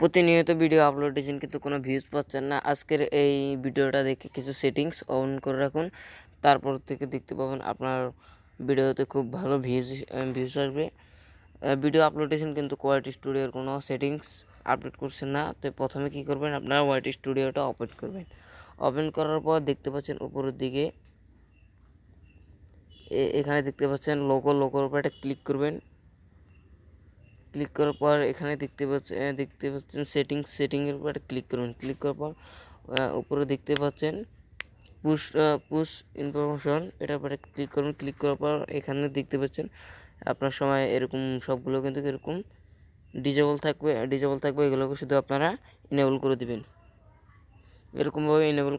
প্রতিনিয়ত video upload দিচ্ছেন কিন্তু কোনো ভিউজ পাচ্ছেন না। আজকের এই ভিডিওটা দেখে কিছু সেটিংস অন করে রাখুন। তারপর থেকে দেখতে পাবেন আপনার ভিডিওতে খুব ভালো ভিউজ ভিউজ আসবে। ভিডিও আপলোড দিয়েছেন কিন্তু কোয়ালিটি স্টুডিওর কোনো সেটিংস আপডেট করছেন না। তো প্রথমে কি করবেন? আপনারা ওয়াইটি স্টুডিওটা ওপেন করবেন। ওপেন করার পর দেখতে পাচ্ছেন উপরের দিকে এখানে দেখতে পাচ্ছেন লোগো লোগোর উপর একটা ক্লিক করবেন। ক্লিক করার পর এখানে দেখতে পাচ্ছেন দেখতে পাচ্ছেন সেটিংস সেটিংয়ের উপর ক্লিক করবেন ক্লিক করার পর উপরে দেখতে পাচ্ছেন পুশ পুশ ইনফরমেশন, এটার উপরে ক্লিক করুন। ক্লিক করার পর এখানে দেখতে পাচ্ছেন আপনার সময় এরকম সবগুলো কিন্তু এরকম ডিজেবল থাকবে ডিজেবল থাকবে, এগুলোকে শুধু আপনারা ইনেবল করে দিবেন। এরকমভাবে ইনেবল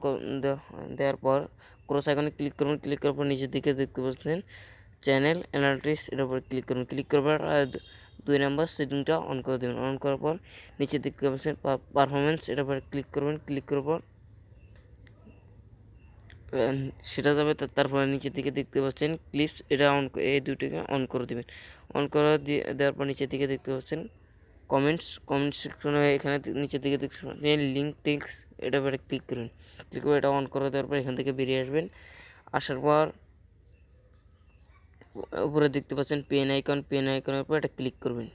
দেওয়ার পর ক্রস আইকনে ক্লিক করুন। ক্লিক করার পর নিচের দিকে দেখতে পাচ্ছেন চ্যানেল অ্যানালিটিক্স এটার উপর ক্লিক করুন। ক্লিক করার পর দুই নাম্বার সেটিংটা অন করে দেবেন। অন করার পর নিচে দেখতে পাচ্ছেন পারফরমেন্স এটার উপর ক্লিক করবেন ক্লিক করার পর সেটা যাবে তার- তারপরে নিচের দিকে দেখতে পাচ্ছেন ক্লিপস এটা অন এই দুটোকে অন করে দেবেন। অন করে দেওয়ার পর নিচের দিকে দেখতে পাচ্ছেন কমেন্টস কমেন্ট সেকশনে এখানে নিচের দিকে দেখতে পাচ্ছেন লিঙ্ক টিঙ্কস এটা পরে ক্লিক করুন ক্লিক করে এটা অন করে দেওয়ার পর এখান থেকে বেরিয়ে আসবেন। আসার পর উপরে দেখতে পাচ্ছেন পেন আইকন পেন আইকনের উপর এটা ক্লিক করবেন।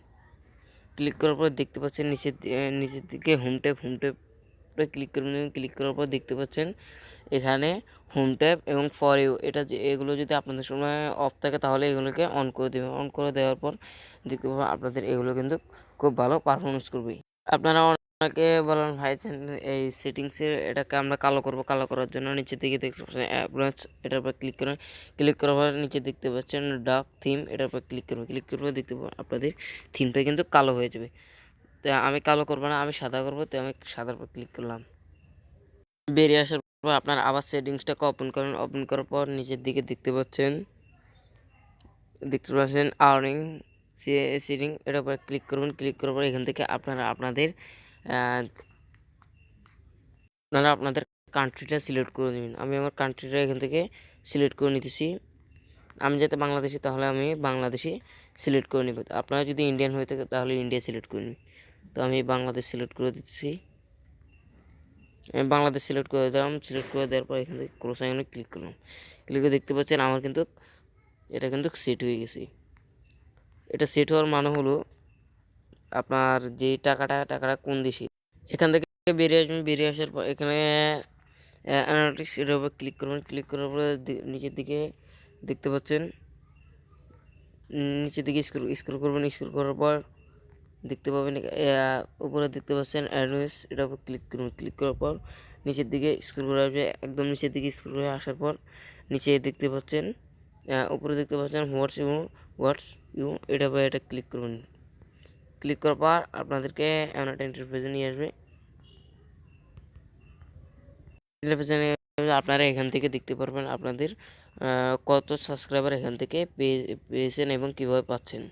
ক্লিক করার পর দেখতে পাচ্ছেন নিচের নিচের দিকে হোম ট্যাব হোম ট্যাবে ক্লিক করবেন ক্লিক করার পর দেখতে পাচ্ছেন এখানে হোম ট্যাব এবং ফর ইউ এটা এগুলো যদি আপনাদের সময় অফ থাকে তাহলে এগুলোকে অন করে দেবেন। অন করে দেওয়ার পর দেখতে পাবেন আপনাদের এগুলো কিন্তু খুব ভালো পারফরমেন্স করবে। আপনারা অনেকে বললাম ভাই এই সেটিংসের এটাকে আমরা কালো করব, কালো করার জন্য নিচের দিকে দেখতে পাচ্ছেন অ্যাপ্লায়েন্স এটার উপর ক্লিক করুন ক্লিক করার পর নিচে দেখতে পাচ্ছেন ডার্ক থিম এটার উপর ক্লিক করবেন ক্লিক করবে দেখতে পাবেন আপনাদের থিমটা কিন্তু কালো হয়ে যাবে। তো আমি কালো করব না, আমি সাদা করব, তো আমি সাদার উপর ক্লিক করলাম। বেরিয়ে আসার পর আপনার আবার সেটিংসটাকে ওপেন করেন ওপেন করার পর নিচের দিকে দেখতে পাচ্ছেন দেখতে পাচ্ছেন আর্নিং সেটিং এটার উপর ক্লিক করবেন ক্লিক করার পর এখান থেকে আপনারা আপনাদের আপনারা আপনাদের কান্ট্রিটা সিলেক্ট করে নেবেন। আমি আমার কান্ট্রিটা এখান থেকে সিলেক্ট করে নিতেছি। আমি যাতে বাংলাদেশি, তাহলে আমি বাংলাদেশি সিলেক্ট করে নেব। আপনারা যদি ইন্ডিয়ান হয়ে থাকে তাহলে ইন্ডিয়া সিলেক্ট করে নিন। তো আমি বাংলাদেশ সিলেক্ট করে দিতেছি। আমি বাংলাদেশ সিলেক্ট করে দিলাম। সিলেক্ট করে দেওয়ার পর এখান থেকে ক্রস আইকনে ক্লিক করলাম। ক্লিক করে দেখতে পাচ্ছেন, আমার কিন্তু এটা কিন্তু সেট হয়ে গেছে। এটা সেট হওয়ার মানে হলো আপনার যে টাকাটা টাকাটা কোন দেশে এখান থেকে বেরিয়ে আসবেন, বেরিয়ে আসার পর এখানে অ্যানালিটিক্স এটার উপর ক্লিক করবেন ক্লিক করার পরে নিচের দিকে দেখতে পাচ্ছেন। নিচের দিকে স্ক্রল স্ক্রল করবেন স্ক্রল করার পর দেখতে পাবেন উপরে দেখতে পাচ্ছেন অ্যাডওয়েস এটার উপর ক্লিক করুন ক্লিক করার পর নিচের দিকে স্ক্রল করে আসবে। একদম নিচের দিকে স্ক্রল করে আসার পর নিচে দেখতে পাচ্ছেন উপরে দেখতে পাচ্ছেন হোয়াটস ইউ হোয়াটস ইউ এটা উপরে এটা ক্লিক করবেন। ক্লিক করার পর আপনাদেরকে এমন একটা ইন্টারফেসে নিয়ে আসবে। ইন্টারফেসে আপনারা এখান থেকে দেখতে পারবেন আপনাদের কত সাবস্ক্রাইবার এখান থেকে পেয়ে পেয়েছেন এবং কীভাবে পাচ্ছেন।